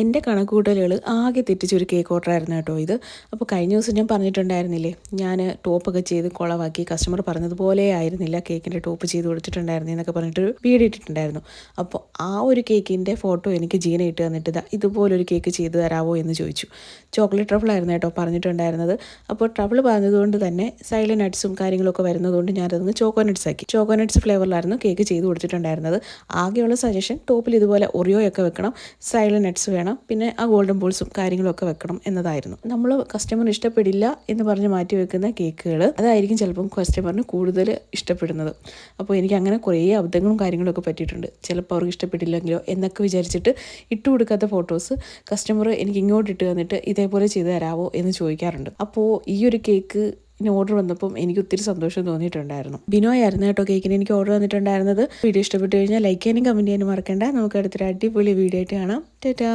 എന്റെ കണക്കുകൂട്ടലുകൾ ആകെ തെറ്റിച്ചൊരു കേക്ക് ഓർഡർ ആയിരുന്നു കേട്ടോ ഇത്. അപ്പോൾ കഴിഞ്ഞ ദിവസം ഞാൻ പറഞ്ഞിട്ടുണ്ടായിരുന്നില്ലേ ഞാൻ ടോപ്പൊക്കെ ചെയ്ത് കുളവാക്കി. കസ്റ്റമർ പറഞ്ഞതുപോലെ ആയിരുന്നില്ല കേക്കിന്റെ ടോപ്പ് ചെയ്ത് കൊടുത്തിട്ടുണ്ടായിരുന്നു എന്നൊക്കെ പറഞ്ഞിട്ടൊരു വീഡിയോ ഇട്ടിട്ടുണ്ടായിരുന്നു. അപ്പോൾ ആ ഒരു കേക്കിന്റെ ഫോട്ടോ എനിക്ക് ജീന ഇട്ട് തന്നിട്ട് ഇതാ ഇതുപോലൊരു കേക്ക് ചെയ്ത് തരാവോ എന്ന് ചോദിച്ചു. ചോക്ലേറ്റ് ട്രബിൾ ആയിരുന്നു കേട്ടോ പറഞ്ഞിട്ടുണ്ടായിരുന്നത്. അപ്പോൾ ട്രബിൾ പറഞ്ഞതുകൊണ്ട് തന്നെ സൈലൻ നട്ട്സും കാര്യങ്ങളൊക്കെ വരുന്നതുകൊണ്ട് ഞാനതൊന്ന് ചോക്കോ നട്ട്സ് ആക്കി. ചോക്കോ നട്ട്സ് ഫ്ലേവറിലായിരുന്നു കേക്ക് ചെയ്ത് കൊടുത്തിട്ടുണ്ടായിരുന്നത്. ആകെയുള്ള സജഷൻ ടോപ്പിൽ ഇതുപോലെ ഒറിയോയൊക്കെ വെക്കണം. സൈലൻ നട്ട്സ് വേണം. പിന്നെ ആ ഗോൾഡൻ ബോൾസും കാര്യങ്ങളൊക്കെ വെക്കണം എന്നതായിരുന്നു. നമ്മൾ കസ്റ്റമർ ഇഷ്ടപ്പെടില്ല എന്ന് പറഞ്ഞ് മാറ്റി വെക്കുന്ന കേക്കുകൾ അതായിരിക്കും ചിലപ്പം കസ്റ്റമറിന് കൂടുതൽ ഇഷ്ടപ്പെടുന്നത്. അപ്പോൾ എനിക്ക് അങ്ങനെ കുറേ അബദ്ധങ്ങളും കാര്യങ്ങളൊക്കെ പറ്റിയിട്ടുണ്ട്. ചിലപ്പോൾ അവർക്ക് ഇഷ്ടപ്പെട്ടില്ലെങ്കിലോ എന്നൊക്കെ വിചാരിച്ചിട്ട് ഇട്ട് കൊടുക്കാത്ത ഫോട്ടോസ് കസ്റ്റമർ എനിക്ക് ഇങ്ങോട്ട് ഇട്ട് തന്നിട്ട് ഇതേപോലെ ചെയ്ത് തരാമോ എന്ന് ചോദിക്കാറുണ്ട്. അപ്പോൾ ഈ ഒരു കേക്ക് ഇനി ഓർഡർ വന്നപ്പം എനിക്ക് ഒത്തിരി സന്തോഷം തോന്നിയിട്ടുണ്ടായിരുന്നു. ബിനോയ് ആയിരുന്നു കേട്ടോ കേക്കിന് എനിക്ക് ഓർഡർ വന്നിട്ടുണ്ടായിരുന്നത് വീഡിയോ ഇഷ്ടപ്പെട്ടു കഴിഞ്ഞാൽ ലൈക്ക് ചെയ്യാനും കമന്റ് ചെയ്യാനും മറക്കണ്ട. നമുക്ക് അടുത്തൊരു അടിപൊളി വീഡിയോ ആയിട്ട് കാണാം. ടാറ്റാ.